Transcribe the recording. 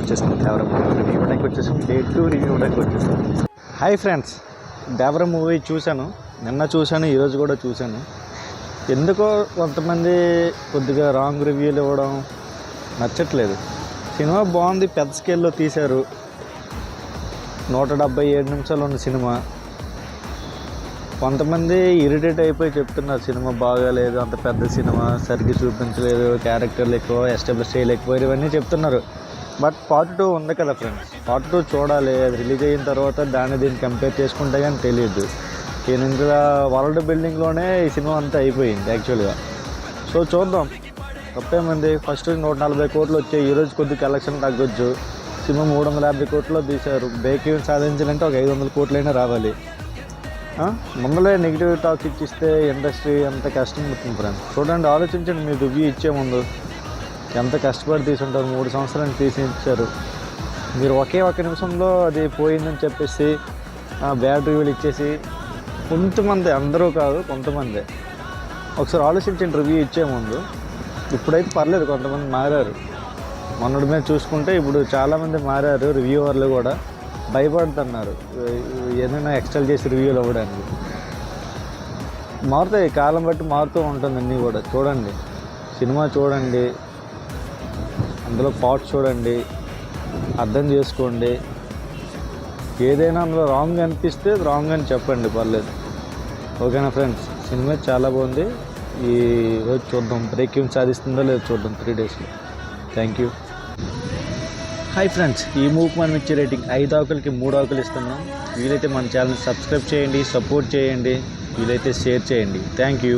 వచ్చేసాం దేవర movie review ఇవ్వడానికి వచ్చేసాం డే టూ రివ్యూ ఇవ్వడానికి వచ్చేసాం హాయ్ ఫ్రెండ్స్ దేవర మూవీ చూశాను. నిన్న చూశాను ఈరోజు కూడా చూశాను. ఎందుకో కొంతమంది కొద్దిగా రాంగ్ రివ్యూలు ఇవ్వడం నచ్చట్లేదు. సినిమా బాగుంది పెద్ద స్కేల్లో తీశారు. నూట డెబ్బై ఏడు నిమిషాలు ఉన్న సినిమా. కొంతమంది ఇరిటేట్ అయిపోయి చెప్తున్నారు సినిమా బాగాలేదు అంత పెద్ద సినిమా సరిగ్గా చూపించలేదు క్యారెక్టర్లు ఎక్కువ ఎస్టాబ్లిష్ చేయలేకపోయారు ఇవన్నీ చెప్తున్నారు. బట్ పార్ట్ టూ ఉంది కదా ఫ్రెండ్స్. పార్ట్ టూ చూడాలి. అది రిలీజ్ అయిన తర్వాత దాన్ని దీన్ని కంపేర్ చేసుకుంటే కానీ తెలియదు నేను ఇందులో వరల్డ్ బిల్డింగ్లోనే ఈ సినిమా అంతా అయిపోయింది యాక్చువల్గా సో చూద్దాం. తప్పేమంది? ఫస్ట్ నూట నలభై కోట్లు వచ్చాయి. ఈరోజు కొద్ది కలెక్షన్ తగ్గొచ్చు. సినిమా మూడు వందల యాభై కోట్లో తీశారు. బ్రేక్ ఈవెన్ సాధించాలంటే ఒక ఐదు వందల కోట్లైనా రావాలి. ముందలే నెగిటివ్ టాక్ ఇచ్చిస్తే ఇండస్ట్రీ ఎంత కష్టం అవుతుంది ఫ్రెండ్స్. చూడండి ఆలోచించండి మీరు రివ్యూ ఇచ్చే ముందు. ఎంత కష్టపడి తీసుంటారు? మూడు సంవత్సరాలు తీసి ఇచ్చారు మీరు ఒకే ఒక నిమిషంలో అది పోయిందని చెప్పేసి బ్యాడ్ రివ్యూలు ఇచ్చేసి కొంతమంది అందరూ కాదు కొంతమంది. ఒకసారి ఆలోచించండి రివ్యూ ఇచ్చే ముందు. ఇప్పుడైతే పర్లేదు కొంతమంది మారారు. మొన్నటి మీద చూసుకుంటే ఇప్పుడు చాలామంది మారారు రివ్యూవర్లు కూడా. భయపడుతున్నారు ఏదైనా ఎక్స్టల్ చేసి రివ్యూలు అవ్వడానికి మారుతాయి కాలం బట్టి మారుతూ ఉంటుంది అన్నీ కూడా. చూడండి సినిమా చూడండి అందులో పాట్ చూడండి అర్థం చేసుకోండి. ఏదైనా అందులో రాంగ్ అనిపిస్తే రాంగ్ అని చెప్పండి పర్లేదు. ఓకేనా ఫ్రెండ్స్? సినిమా చాలా బాగుంది. ఈ రోజు చూద్దాం. బ్రేక్ సాధిస్తుందో లేదో చూద్దాం త్రీ డేస్లో థ్యాంక్ యూ హాయ్ ఫ్రెండ్స్ ఈ మూవ్కి మనం ఇచ్చే రేటింగ్ ఐదు ఆకులకి మూడు ఆకులు ఇస్తున్నాం. వీలైతే మన ఛానల్ సబ్స్క్రైబ్ చేయండి సపోర్ట్ చేయండి. వీలైతే షేర్ చేయండి. Thank you